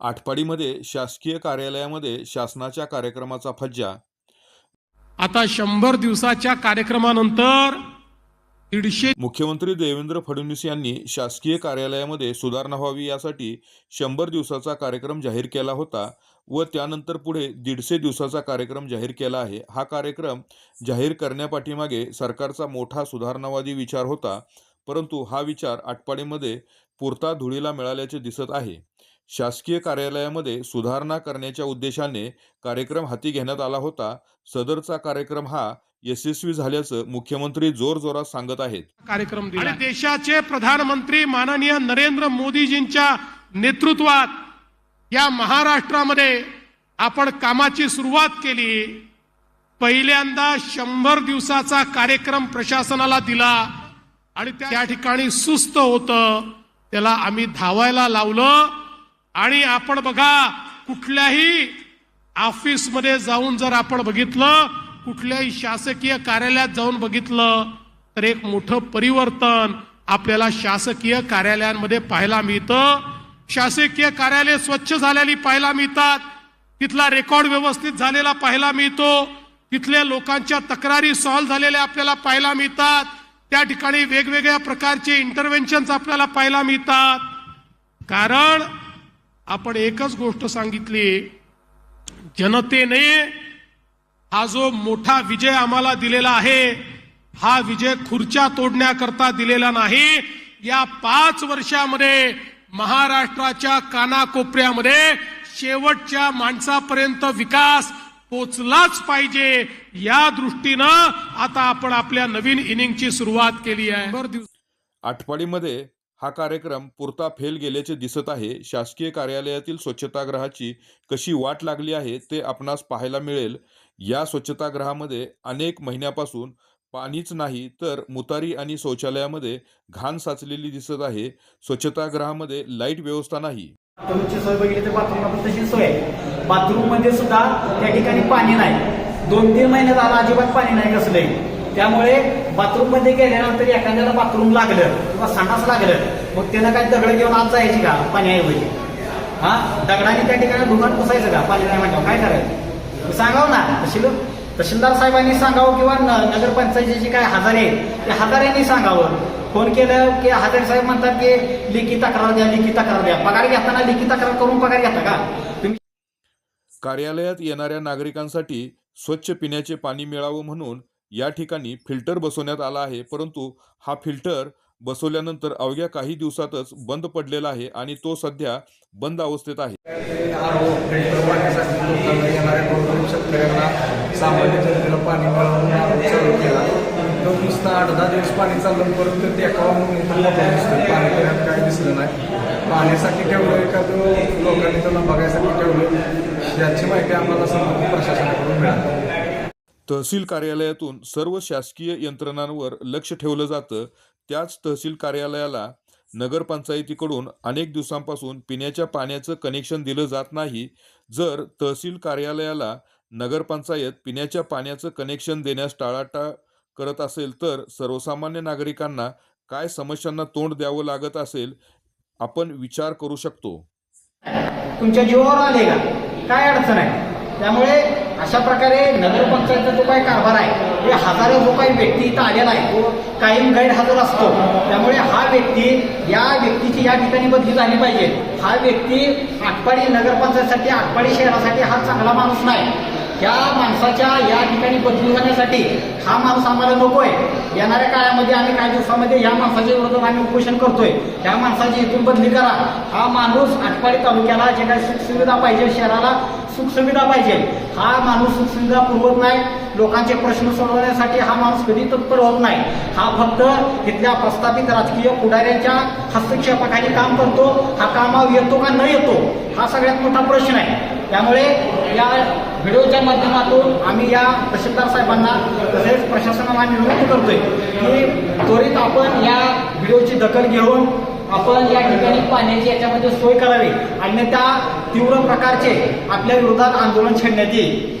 आटपाडीमध्ये शासकीय कार्यालयामध्ये शासनाच्या कार्यक्रमाचा फज्जा. आता शंभर दिवसाच्या कार्यक्रमानंतर दीडशे मुख्यमंत्री देवेंद्र फडणवीस यांनी शासकीय कार्यालयामध्ये सुधारणा व्हावी यासाठी शंभर दिवसाचा कार्यक्रम जाहीर केला होता व त्यानंतर पुढे दीडशे दिवसाचा कार्यक्रम जाहीर केला आहे. हा कार्यक्रम जाहीर करण्यापाठीमागे सरकारचा मोठा सुधारणावादी विचार होता परंतु हा विचार आटपाडीमध्ये पुरता धुळीला मिळाल्याचे दिसत आहे. शासकीय कार्यालयामध्ये सुधारणा करण्याच्या उद्देशाने कार्यक्रम हाती घेण्यात आला होता. सदरचा कार्यक्रम हा यशस्वी झाल्याचं मुख्यमंत्री जोरजोरात सांगत आहेत. कार्यक्रम देशाचे प्रधानमंत्री माननीय नरेंद्र मोदीजींच्या नेतृत्वात या महाराष्ट्रामध्ये आपण कामाची सुरुवात केली. पहिल्यांदा शंभर दिवसाचा कार्यक्रम प्रशासनाला दिला आणि त्या ठिकाणी सुस्त होतं. त्याला आम्ही धावायला लावलं. आणि आपण बघा कुठल्याही ऑफिसमध्ये जाऊन जर आपण बघितलं कुठल्याही शासकीय कार्यालयात जाऊन बघितलं तर एक मोठं परिवर्तन आपल्याला शासकीय कार्यालयांमध्ये पाहायला मिळतं. शासकीय कार्यालय स्वच्छ झालेली पाहायला मिळतात. तिथला रेकॉर्ड व्यवस्थित झालेला पाहायला मिळतो. तिथल्या लोकांच्या तक्रारी सॉल्व्ह झालेल्या आपल्याला पाहायला मिळतात. त्या ठिकाणी वेगवेगळ्या प्रकारचे इंटरव्हेन्शन आपल्याला पाहायला मिळतात. कारण आपण एकच गोष्ट सांगितली जनतेने हा जो मोठा विजय आम्हाला दिलेला आहे हा विजय खुर्च्या तोडण्याकरता दिलेला नाही. या पाच वर्षामध्ये महाराष्ट्राच्या कानाकोपऱ्यामध्ये शेवटच्या माणसापर्यंत विकास पोचलाच पाहिजे या दृष्टीनं आता आपण आपल्या नवीन इनिंगची सुरुवात केली आहे. शंभर हा कार्यक्रम पुरता फेल गेल्याचे दिसत आहे. शासकीय कार्यालयातील स्वच्छतागृहाची कशी वाट लागली आहे ते आपणास पाहायला मिळेल. या स्वच्छतागृहामध्ये अनेक महिन्यापासून पाणीच नाही तर मुतारी आणि शौचालयामध्ये घाण साचलेली दिसत आहे. स्वच्छतागृहामध्ये लाइट व्यवस्था नाही. बाथरूमची सोय बघितली तर बाथरूमला पण तशी सोय आहे. बाथरूममध्ये सुद्धा त्या ठिकाणी पाणी नाही. दोन तीन महिने झाला अजिबात पाणी नाही कसलंही. त्यामुळे बाथरूममध्ये गेल्यानंतर एखाद्याला बाथरूम लागलं किंवा सणास लागलं मग त्यानं काय दगड घेऊन आज जायची का? पाण्याऐवजी. हा? दगडाने त्या ठिकाणी दुकान पुसायचं का? पाणी नाही म्हणल्यावर काय करायचं? सांगावं ना? तशी तहसीलदार साहेबांनी सांगावं किंवा नगरपंचायतीचे जे काय हजारे आहेत ते हजाऱ्यांनी सांगावं. फोन केलं की हजारे साहेब म्हणतात की लेखी तक्रार द्या लेखी तक्रार द्या. पगार घेताना लेखी तक्रार करून पगार घेता का? तुम्ही कार्यालयात येणाऱ्या नागरिकांसाठी स्वच्छ पिण्याचे पाणी मिळावं म्हणून या ठिकाणी फिल्टर बसवण्यात आला आहे. परंतु हा फिल्टर बसवल्यानंतर अवघ्या काही दिवसातच बंद पडलेला आहे आणि तो सध्या बंद अवस्थेत आहे. सामान्य जनतेला पाणी चालू केला तो आठ दहा दिवस पाणी चाललं परत ते म्हणून पाणी काही दिसलं नाही पाण्यासाठी ठेवलं एखादं लोकांनी त्यांना बघायसाठी ठेवलं याची माहिती आम्हाला संबंधित प्रशासनाकडून मिळाली. तहसील कार्यालयातून सर्व शासकीय यंत्रणांवर लक्ष ठेवलं जातं. त्याच तहसील कार्यालयाला नगरपंचायतीकडून अनेक दिवसांपासून पिण्याच्या पाण्याचं कनेक्शन दिलं जात नाही. जर तहसील कार्यालयाला नगरपंचायत पिण्याच्या पाण्याचं कनेक्शन देण्यास टाळाटाळ करत असेल तर सर्वसामान्य नागरिकांना काय समस्यांना तोंड द्यावं लागत असेल आपण विचार करू शकतो. तुमच्या जीवावर आले का काय अडचण आहे? त्यामुळे अशा प्रकारे नगरपंचायतचा जो काही कारभार आहे हे हजारो जो काही व्यक्ती इथं आलेला आहे तो कायम गैरहजर असतो. त्यामुळे हा व्यक्ती या व्यक्तीची या ठिकाणी बदली झाली पाहिजे. हा व्यक्ती आटपाडी नगरपंचायतसाठी आटपाडी शहरासाठी हा चांगला माणूस नाही. या माणसाच्या या ठिकाणी बदली होण्यासाठी हा माणूस आम्हाला नको आहे येणाऱ्या काळामध्ये आम्ही काही दिवसामध्ये या माणसाच्या विरोधात आम्ही उपोषण करतोय. त्या माणसाची इथून बदली करा. हा माणूस आटपाडी तालुक्याला जे काही सुखसुविधा पाहिजे शहराला सुखसुविधा पाहिजे. हा माणूस सुखसुविधा पुरवत नाही. लोकांचे प्रश्न सोडवण्यासाठी हा माणूस कधी तत्पर होत नाही. हा फक्त इथल्या प्रस्थापित राजकीय पुढाऱ्यांच्या हस्तक्षेपाखाली काम करतो. हा कामावर येतो का न येतो? हा सगळ्यात मोठा प्रश्न आहे. त्यामुळे या व्हिडिओच्या माध्यमातून आम्ही या तहसीलदार साहेबांना तसेच प्रशासनाला विनंती करतोय की त्वरित आपण या व्हिडिओची दखल घेऊन आपण या ठिकाणी पाण्याची याच्यामध्ये सोय करावी अन्यथा तीव्र प्रकारचे आपल्या विरोधात आंदोलन छेडण्यात येईल.